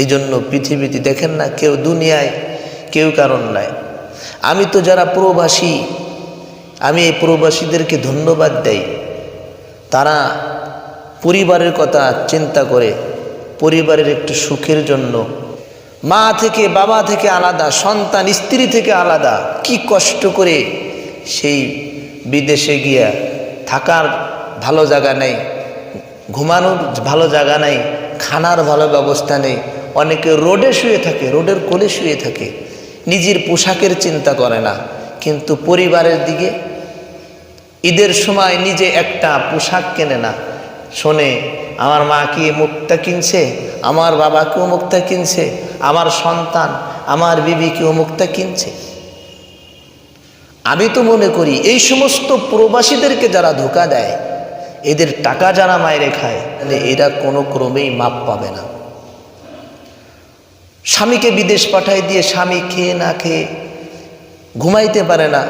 এই জন্য পৃথিবীতে দেখেন না কেউ দুনিয়ায়, কেউ কারণ নাই। আমি তো যারা প্রবাসী, আমি এই প্রবাসীদেরকে ধন্যবাদ দেই। তারা পরিবারের কথা চিন্তা করে, পরিবারের একটু সুখের জন্য। মা থেকে, বাবা থেকে আলাদা, সন্তান, স্ত্রী থেকে আলাদা। কি কষ্ট করে সেই বিদেশে গিয়া থাকার ভালো জায়গা নেই, ঘুমানোর ভালো জায়গা নেই, খানার ভালো ব্যবস্থা নেই। অনেকে রোডে শুয়ে থাকে, রোডের কোলে শুয়ে থাকে, নিজের পোশাকের চিন্তা করে না। কিন্তু পরিবারের দিকে ঈদের সময় নিজে একটা পোশাক কেনে না। শোনে, আমার মা কি মুক্তা কিনছে? আমার বাবা কেউ মুক্তা কিনছে? আমার সন্তান, আমার বিবি কেউ মুক্তা কিনছে? আমি তো মনে করি, এই সমস্ত প্রবাসীদেরকে যারা ধোকা দেয়, এদের টাকা যারা মায়েরে খায়, তাহলে এরা কোনো ক্রমেই মাপ পাবে না। স্বামীকে বিদেশ পাঠায় দিয়ে স্বামী খেয়ে না খেয়ে ঘুমাইতে পারে না,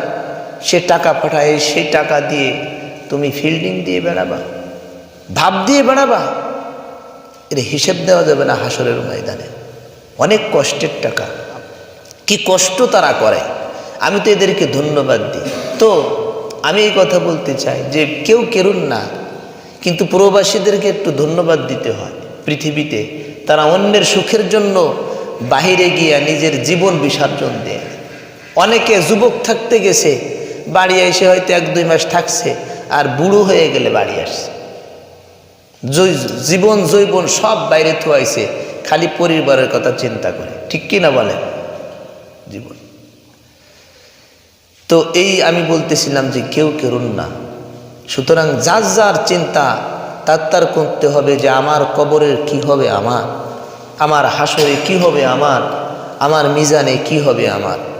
সে টাকা পাঠায়, সেই টাকা দিয়ে তুমি ফিল্ডিং দিয়ে বেড়াবা, ভাব দিয়ে বেড়াবা। এর হিসেব দেওয়া যাবে না হাসরের ময়দানে। অনেক কষ্টের টাকা। কি কষ্ট তারা করে। আমি তো এদেরকে ধন্যবাদ দিই। তো আমি এই কথা বলতে চাই যে কেউ কেরুন না, কিন্তু প্রবাসীদেরকে একটু ধন্যবাদ দিতে হয়। পৃথিবীতে তারা অন্যের সুখের জন্য বাহিরে গিয়া নিজের জীবন বিসর্জন দেয়। অনেকে যুবক থাকতে গেছে, বাড়ি এসে হয়তো এক দুই মাস থাকছে, আর বুড়ো হয়ে গেলে বাড়ি আসছে। জীবন জৈবন সব বাইরে থুয়াইছে, খালি পরিবারের কথা চিন্তা করে। ঠিক কি না বলেন? জীবন। তো এই আমি বলতেছিলাম যে কেউ কেরুন না। সুতরাং যার যার চিন্তা, তার তার করতে হবে যে আমার কবরের কি হবে আমার। আমার হাসরে কি হবে আমার? আমার মিজানে কি হবে আমার?